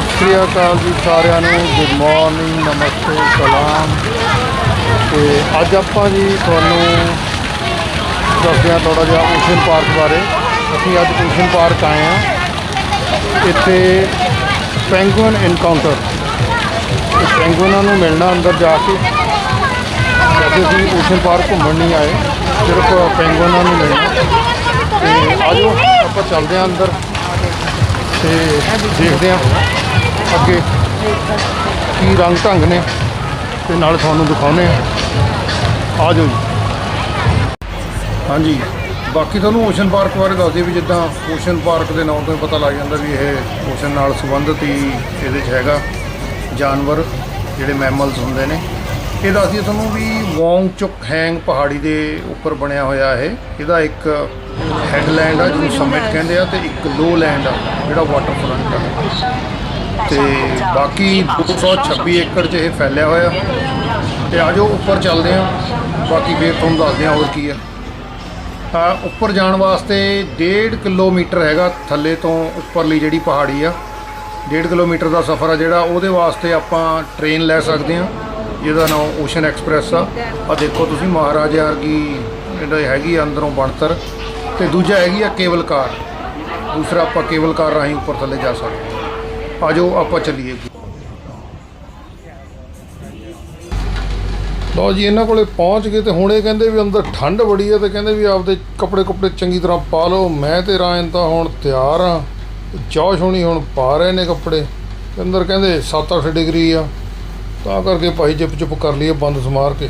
ਸਤਿ ਸ੍ਰੀ ਅਕਾਲ ਜੀ ਸਾਰਿਆਂ ਨੂੰ। ਗੁੱਡ ਮਾਰਨਿੰਗ ਨਮਸਤੇ, ਸਲਾਮ। ਤੇ ਅੱਜ ਆਪਾਂ ਜੀ ਤੁਹਾਨੂੰ ਦੱਸਦੇ ਹਾਂ ਥੋੜਾ ਜਿਹਾ ਓਸ਼ਨ ਪਾਰਕ ਬਾਰੇ। ਅਸੀਂ ਅੱਜ ਓਸ਼ਨ ਪਾਰਕ ਆਏ ਹਾਂ। ਇੱਥੇ ਪੈਂਗੂਇਨ ਇਨਕਾਊਂਟਰ ਤੇ ਨੂੰ ਮਿਲਣਾ ਅੰਦਰ ਜਾ ਕੇ। ਵੈਸੇ ਅਸੀਂ ਓਸ਼ਨ ਪਾਰਕ ਘੁੰਮਣ ਨਹੀਂ ਆਏ। ਸਿਰਫ ਪੈਂਗੂਇਨਾਂ ਨੂੰ ਮਿਲਣਾ। ਤੇ ਆਜੋ, ਆਪਾਂ ਚੱਲਦੇ ਹਾਂ ਅੰਦਰ। ਤੇ ਦੇਖਦੇ ਹਾਂ ਅੱਗੇ ਕੀ ਰੰਗ ਢੰਗ ਨੇ ਤੇ ਨਾਲ ਤੁਹਾਨੂੰ ਦਿਖਾਉਨੇ ਆ ਆ ਜਾਓ ਜੀ। ਹਾਂਜੀ। ਬਾਕੀ ਤੁਹਾਨੂੰ ਓਸ਼ਨ ਪਾਰਕ ਬਾਰੇ ਦੱਸਦੇ ਵੀ ਜਿੱਦਾਂ ਓਸ਼ਨ ਪਾਰਕ ਦੇ ਨਾਮ ਤੋਂ ਹੀ ਪਤਾ ਲੱਗ ਜਾਂਦਾ ਵੀ ਇਹ ਓਸ਼ਨ ਨਾਲ ਸੰਬੰਧਿਤ ਹੀ ਇਹਦੇ 'ਚ ਹੈਗਾ ਜਾਨਵਰ, ਜਿਹੜੇ ਮੈਮਲਸ ਹੁੰਦੇ ਨੇ। ਇਹ ਦੱਸਦੀ ਤੁਹਾਨੂੰ ਵੀ ਵੋਂਗ ਚੁੱਕ ਹੈਂਗ ਪਹਾੜੀ ਦੇ ਉੱਪਰ ਬਣਿਆ ਹੋਇਆ ਇਹ। ਇਹਦਾ ਇੱਕ ਹੈਡਲੈਂਡ ਆ ਜਿਹਨੂੰ ਸਮਿਟ ਕਹਿੰਦੇ ਆ ਤੇ ਇੱਕ ਲੋ ਲੈਂਡ ਆ। ਜਿਹੜਾ ਵਾਟਰ ਫਰੰਟ ਆ ਤੇ ਬਾਕੀ 226 ਏਕੜ 'ਚ ਇਹ ਫੈਲਿਆ ਹੋਇਆ। ਤੇ ਆਜੋ ਉੱਪਰ ਚੱਲਦੇ ਆ ਬਾਕੀ ਫੇਰ ਤੁਹਾਨੂੰ ਦੱਸਦੇ ਆ ਹੋਰ ਕੀ ਆ ਆ ਉੱਪਰ ਜਾਣ ਵਾਸਤੇ 1.5 ਕਿਲੋਮੀਟਰ ਹੈਗਾ ਥੱਲੇ ਤੋਂ ਉੱਪਰਲੀ ਜਿਹੜੀ ਪਹਾੜੀ ਆ। 1.5 ਕਿਲੋਮੀਟਰ ਦਾ ਸਫ਼ਰ ਆ ਜਿਹੜਾ, ਉਹਦੇ ਵਾਸਤੇ ਆਪਾਂ ਟ੍ਰੇਨ ਲੈ ਸਕਦੇ ਆ ਜਿਹਦਾ ਨਾਮ ਓਸ਼ਨ ਐਕਸਪ੍ਰੈਸ ਆ। ਆ ਦੇਖੋ ਤੁਸੀਂ ਮਹਾਰਾਜਾ ਵਰਗੀ ਜਿਹੜਾ ਹੈਗੀ ਆ ਅੰਦਰੋਂ ਬਣਤਰ। ਤੇ ਦੂਜਾ ਹੈਗੀ ਆ ਕੇਬਲ ਕਾਰ। ਦੂਸਰਾ ਆਪਾਂ ਕੇਬਲ ਕਾਰ ਰਾਹੀਂ ਉੱਪਰ ਥੱਲੇ ਜਾ ਸਕਦੇ ਆ ਆਜੋ ਆਪਾਂ ਚੱਲੀਏ। ਲਓ ਜੀ, ਇਹਨਾਂ ਕੋਲੇ ਪਹੁੰਚ ਗਏ ਤੇ ਹੁਣ ਇਹ ਕਹਿੰਦੇ ਵੀ ਅੰਦਰ ਠੰਡ ਬੜੀ ਆ ਤੇ ਕਹਿੰਦੇ ਵੀ ਆਪਦੇ ਕੱਪੜੇ ਕੁਪੜੇ ਚੰਗੀ ਤਰ੍ਹਾਂ ਪਾ ਲਓ। ਮੈਂ ਤੇ ਰਾਇਨ ਤਾਂ ਹੁਣ ਤਿਆਰ ਆ ਜੋਸ਼ ਹੋਣੀ ਹੁਣ ਪਾ ਰਹੇ ਨੇ ਕੱਪੜੇ। ਅੰਦਰ ਕਹਿੰਦੇ 7-8 ਡਿਗਰੀ ਆ। ਤਾਂ ਕਰਕੇ ਭਾਈ ਚੁੱਪ ਚੁੱਪ ਕਰ ਲਈਏ, ਬੰਦ ਸਮਾਰ ਕੇ।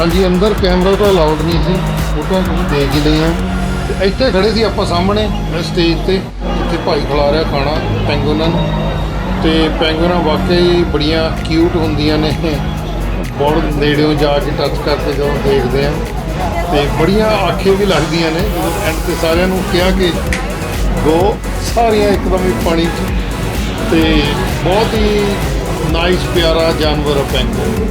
ਹਾਂਜੀ, ਅੰਦਰ ਕੈਮਰਾ ਤਾਂ ਅਲਾਉਡ ਨਹੀਂ ਸੀ। ਫੋਟੋਆਂ ਤੁਸੀਂ ਦੇਖ ਹੀ ਲਈਆਂ। ਤੇ ਇੱਥੇ ਖੜੇ ਸੀ ਆਪਾਂ ਸਾਹਮਣੇ ਸਟੇਜ ਤੇ, ਜਿੱਥੇ ਭਾਈ ਖਿਲਾ ਰਿਹਾ ਖਾਣਾ ਪੈਂਗੂਨਾਂ ਨੂੰ ਤੇ ਪੈਂਗੂਨਾਂ ਵਾਕਈ ਬੜੀਆਂ ਕਿਊਟ ਹੁੰਦੀਆਂ ਨੇ। ਬਹੁਤ ਨੇੜਿਓਂ ਜਾ ਕੇ ਟੱਚ ਕਰਕੇ ਜਦੋਂ ਦੇਖਦੇ ਆ। ਤੇ ਬੜੀਆਂ ਆਖੇ ਵੀ ਲੱਗਦੀਆਂ ਨੇ। ਜਦੋਂ ਐਂਡ ਤੇ ਸਾਰਿਆਂ ਨੂੰ ਕਿਹਾ ਕਿ ਗੋ ਸਾਰੀਆਂ ਇੱਕਦਮ ਹੀ ਪਾਣੀ 'ਚ। ਤੇ ਬਹੁਤ ਹੀ ਨਾਈਸ ਪਿਆਰਾ ਜਾਨਵਰ ਆ ਪੈਂਗੂਨ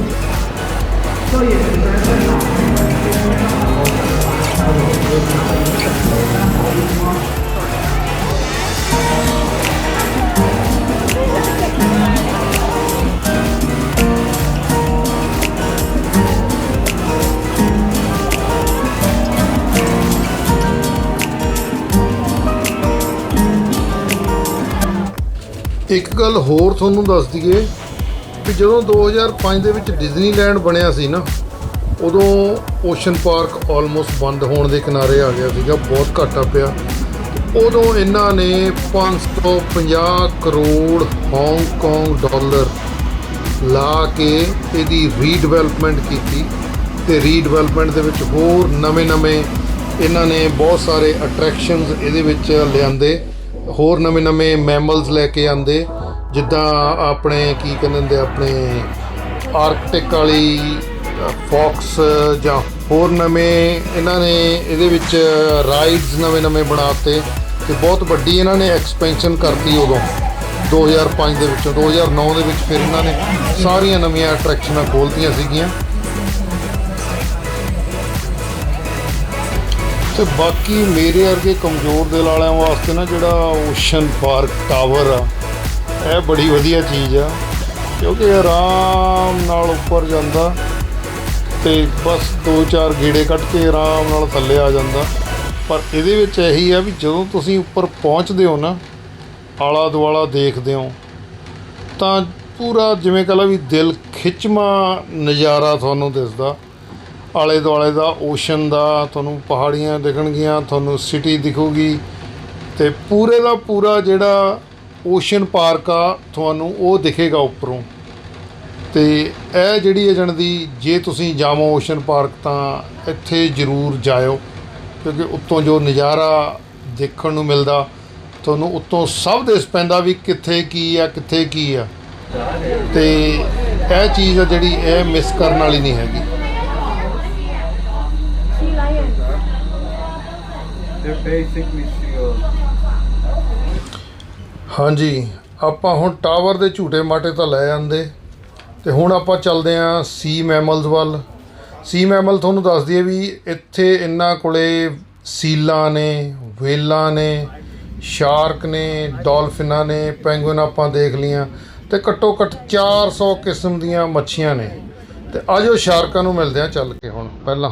ਇੱਕ ਗੱਲ ਹੋਰ ਤੁਹਾਨੂੰ ਦੱਸ ਦਈਏ ਕਿ ਜਦੋਂ 2005 ਦੇ ਵਿੱਚ ਡਿਜ਼ਨੀਲੈਂਡ ਬਣਿਆ ਸੀ ਨਾ, ਉਦੋਂ ਓਸ਼ਨ ਪਾਰਕ ਆਲਮੋਸਟ ਬੰਦ ਹੋਣ ਦੇ ਕਿਨਾਰੇ ਆ ਗਿਆ ਸੀਗਾ, ਬਹੁਤ ਘਾਟਾ ਪਿਆ। ਉਦੋਂ ਇਹਨਾਂ ਨੇ 550 ਕਰੋੜ ਹਾਂਗਕਾਂਗ ਡਾਲਰ ਲਾ ਕੇ ਇਹਦੀ ਰੀਡਿਵੈਲਪਮੈਂਟ ਕੀਤੀ ਤੇ ਰੀਡਿਵੈਲਪਮੈਂਟ ਦੇ ਵਿੱਚ ਹੋਰ ਨਵੇਂ-ਨਵੇਂ ਇਹਨਾਂ ਨੇ ਬਹੁਤ ਸਾਰੇ ਅਟਰੈਕਸ਼ਨਸ ਇਹਦੇ ਵਿੱਚ ਲਿਆਂਦੇ, ਹੋਰ ਨਵੇਂ-ਨਵੇਂ ਮੈਮਲਸ ਲੈ ਕੇ ਆਂਦੇ। ਜਿੱਦਾਂ ਆਪਣੇ ਕੀ ਕਹਿੰਦੇ ਹੁੰਦੇ ਆਪਣੇ ਆਰਕਟਿਕ ਵਾਲੀ ਫੌਕਸ ਜਾਂ ਹੋਰ ਨਵੇਂ ਇਹਨਾਂ ਨੇ ਇਹਦੇ ਵਿੱਚ ਰਾਈਡਸ ਨਵੇਂ-ਨਵੇਂ ਬਣਾਤੇ ਤੇ ਬਹੁਤ ਵੱਡੀ ਇਹਨਾਂ ਨੇ ਐਕਸਪੈਂਸ਼ਨ ਕਰਤੀ ਉਦੋਂ 2005 ਦੇ ਵਿੱਚੋਂ 2009 ਦੇ ਵਿੱਚ ਫਿਰ ਇਹਨਾਂ ਨੇ ਸਾਰੀਆਂ ਨਵੀਆਂ ਅਟਰੈਕਸ਼ਨਾਂ ਖੋਲ੍ਹਤੀਆਂ ਸੀਗੀਆਂ। ਤੇ ਬਾਕੀ ਮੇਰੇ ਵਰਗੇ ਕਮਜ਼ੋਰ ਦਿਲ ਵਾਲਿਆਂ ਵਾਸਤੇ ਨਾ ਜਿਹੜਾ ਓਸ਼ਨ ਪਾਰਕ ਟਾਵਰ ਆ ਇਹ ਬੜੀ ਵਧੀਆ ਚੀਜ਼ ਆ, ਕਿਉਂਕਿ ਆਰਾਮ ਨਾਲ ਉੱਪਰ ਜਾਂਦਾ ਤੇ ਬਸ 2-4 ਗੇੜੇ ਕੱਢ ਕੇ ਆਰਾਮ ਨਾਲ ਥੱਲੇ ਆ ਜਾਂਦਾ। ਪਰ ਇਹਦੇ ਵਿੱਚ ਇਹੀ ਆ ਵੀ ਜਦੋਂ ਤੁਸੀਂ ਉੱਪਰ ਪਹੁੰਚਦੇ ਹੋ ਨਾ ਆਲਾ ਦੁਆਲਾ ਦੇਖਦੇ ਹੋ, ਤਾਂ ਪੂਰਾ ਜਿਵੇਂ ਕਹ ਲਾ ਵੀ ਦਿਲ ਖਿੱਚਵਾਂ ਨਜ਼ਾਰਾ ਤੁਹਾਨੂੰ ਦਿਸਦਾ। ਆਲੇ ਦੁਆਲੇ ਦਾ ਓਸ਼ਨ ਦਾ, ਤੁਹਾਨੂੰ ਪਹਾੜੀਆਂ ਦਿਖਣਗੀਆਂ, ਤੁਹਾਨੂੰ ਸਿਟੀ ਦਿਖੂਗੀ ਤੇ ਪੂਰੇ ਦਾ ਪੂਰਾ ਜਿਹੜਾ ਓਸ਼ਨ ਪਾਰਕ ਆ, ਤੁਹਾਨੂੰ ਉਹ ਦਿਖੇਗਾ ਉੱਪਰੋਂ ਤੇ ਇਹ ਜਿਹੜੀ ਹੈ ਜਣ ਜੇ ਤੁਸੀਂ ਜਾਵੋ ਓਸ਼ਨ ਪਾਰਕ ਤਾਂ ਇੱਥੇ ਜ਼ਰੂਰ ਜਾਇਓ, ਕਿਉਂਕਿ ਉੱਤੋਂ ਜੋ ਨਜ਼ਾਰਾ ਦੇਖਣ ਨੂੰ ਮਿਲਦਾ, ਤੁਹਾਨੂੰ ਉੱਤੋਂ ਸਭ ਦਿਸ ਪੈਂਦਾ ਵੀ ਕਿੱਥੇ ਕੀ ਆ, ਕਿੱਥੇ ਕੀ ਆ ਤੇ ਇਹ ਚੀਜ਼ ਆ ਜਿਹੜੀ ਇਹ ਮਿਸ ਕਰਨ ਵਾਲੀ ਨਹੀਂ ਹੈਗੀ They're basically seals. ਹਾਂਜੀ, ਆਪਾਂ ਹੁਣ ਟਾਵਰ ਦੇ ਝੂਟੇ ਮਾਟੇ ਤਾਂ ਲੈ ਜਾਂਦੇ ਤੇ ਹੁਣ ਆਪਾਂ ਚੱਲਦੇ ਆਂ ਸੀ ਮੈਮਲਸ ਵੱਲ। ਸੀ ਮੈਮਲ ਤੁਹਾਨੂੰ ਦੱਸ ਦਈਏ ਵੀ ਇੱਥੇ ਇਹਨਾਂ ਕੋਲੇ ਸੀਲਾਂ ਨੇ, ਵੇਲਾਂ ਨੇ, ਸ਼ਾਰਕ ਨੇ, ਡਾਲਫਿਨਾਂ ਨੇ, ਪੈਂਗੁਇਨ ਆਪਾਂ ਦੇਖ ਲੀਆਂ ਤੇ ਘੱਟੋ ਘੱਟ 400 ਕਿਸਮ ਦੀਆਂ ਮੱਛੀਆਂ ਨੇ। ਤੇ ਆਜੋ ਸ਼ਾਰਕਾਂ ਨੂੰ ਮਿਲਦੇ ਆ ਚੱਲ ਕੇ ਹੁਣ, ਪਹਿਲਾਂ।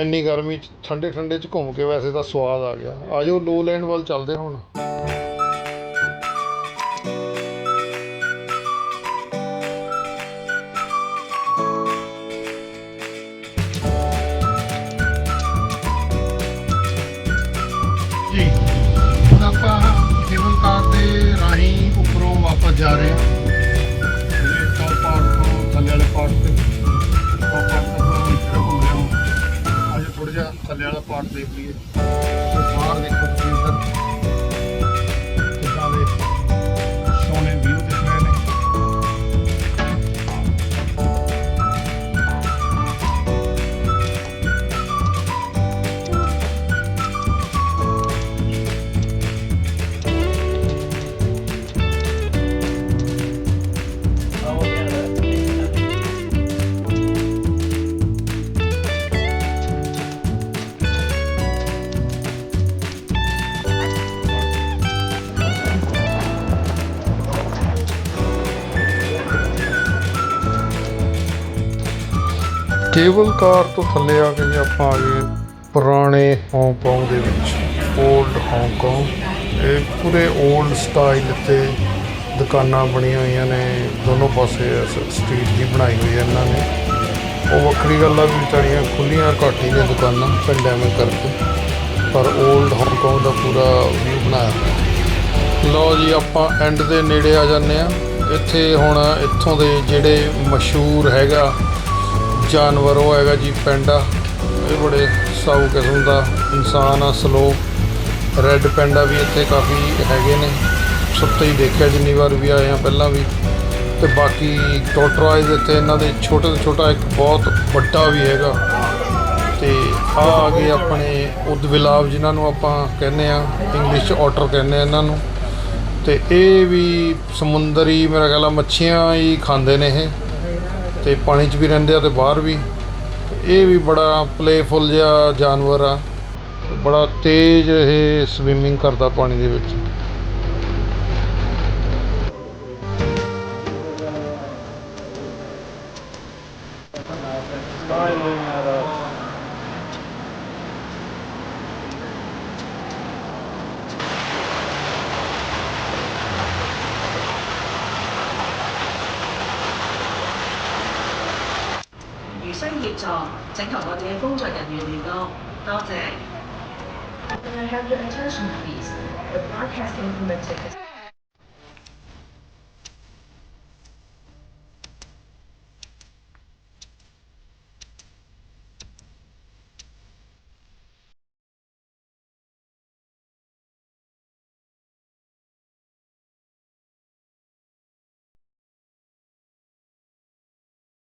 ਇੰਨੀ ਗਰਮੀ ਚ ਠੰਡੇ ਠੰਡੇ ਚ ਘੁੰਮ ਕੇ ਵੈਸੇ ਤਾਂ ਸਵਾਦ ਆ ਗਿਆ। ਆਜੋ ਲੋ ਲੈਂਡ ਵੱਲ ਚੱਲਦੇ ਹੁਣ। ਜੀ। ਹੁਣ ਆਪਾਂ ਕੇਬਲ ਕਾਰ ਦੇ ਰਾਹੀਂ ਉੱਪਰੋਂ ਵਾਪਸ ਜਾ ਰਹੇ ਹਾਂ। ਥੱਲੇ ਵਾਲਾ ਪਾਰਟ ਦੇਖ ਲਈਏ। ਬਾਹਰ ਦੇਖੋ ਤੁਸੀਂ ਇੱਧਰ। ਕੇਵਲ ਕਾਰ ਤੋਂ ਥੱਲੇ ਆ ਕੇ ਆਪਾਂ ਆ ਗਏ ਪੁਰਾਣੇ ਹਾਂਗਕਾਂਗ ਦੇ ਵਿੱਚ 올ਡ ਹਾਂਗਕਾਂਗ ਇਹ ਪੂਰੇ 올ਡ ਸਟਾਈਲ ਤੇ ਦੁਕਾਨਾਂ ਬਣੀਆਂ ਹੋਈਆਂ ਨੇ, ਦੋਨੋਂ ਪਾਸੇ ਸਟਰੀਟ ਦੀ ਬਣਾਈ ਹੋਈ ਹੈ ਇਹਨਾਂ ਨੇ। ਉਹ ਵੱਖਰੀ ਗੱਲ ਆ ਵੀ ਵਿਚਾਰੀਆਂ ਖੁੱਲੀਆਂ ਘਾਟੀ ਦੀਆਂ ਦੁਕਾਨਾਂ, ਪਿੰਡਾਂ ਵਿੱਚ ਕਰਕੇ। ਪਰ 올ਡ ਹਾਂਗਕਾਂਗ ਦਾ ਪੂਰਾ ਵੀ ਬਣਾਇਆ ਲਓ ਜੀ, ਆਪਾਂ ਐਂਡ ਦੇ ਨੇੜੇ ਆ ਜਾਂਦੇ ਆ ਇੱਥੇ ਹੁਣ, ਇੱਥੋਂ ਦੇ ਜਿਹੜੇ ਮਸ਼ਹੂਰ ਹੈਗਾ ਜਾਨਵਰ ਉਹ ਹੈਗਾ ਜੀ ਪੈਂਡਾ ਇਹ ਬੜੇ ਸਾਊ ਕਿਸਮ ਦਾ ਇਨਸਾਨ ਆ ਸਲੋ ਰੈੱਡ ਪੈਂਡਾ ਵੀ ਇੱਥੇ ਕਾਫੀ ਹੈਗੇ ਨੇ। ਸੁੱਤੇ ਹੀ ਦੇਖਿਆ ਜਿੰਨੀ ਵਾਰ ਵੀ ਆਏ ਆ ਪਹਿਲਾਂ ਵੀ। ਤੇ ਬਾਕੀ ਟੋਟਰਾਈਜ਼ ਇੱਥੇ, ਇਹਨਾਂ ਦੇ ਛੋਟੇ ਤੋਂ ਛੋਟਾ ਇੱਕ ਬਹੁਤ ਵੱਡਾ ਵੀ ਹੈਗਾ। ਤੇ ਆ ਆ ਗਏ ਆਪਣੇ ਉਦਵਿਲਾਵ ਜਿਨ੍ਹਾਂ ਨੂੰ ਆਪਾਂ ਕਹਿੰਦੇ ਆ ਇੰਗਲਿਸ਼ 'ਚ ਆਟਰ ਕਹਿੰਦੇ ਆ ਇਹਨਾਂ ਨੂੰ। ਤੇ ਇਹ ਵੀ ਸਮੁੰਦਰੀ, ਮੇਰਾ ਖਿਆਲ ਆ ਮੱਛੀਆਂ ਹੀ ਖਾਂਦੇ ਨੇ ਇਹ। ਤੇ ਪਾਣੀ 'ਚ ਵੀ ਰਹਿੰਦੇ ਆ ਤੇ ਬਾਹਰ ਵੀ। ਇਹ ਵੀ ਬੜਾ ਪਲੇਫੁਲ ਜਿਹਾ ਜਾਨਵਰ ਆ। ਬੜਾ ਤੇਜ਼ ਇਹ ਸਵਿਮਿੰਗ ਕਰਦਾ ਪਾਣੀ ਦੇ ਵਿੱਚ।協助，請同我哋嘅工作人員聯絡。多謝。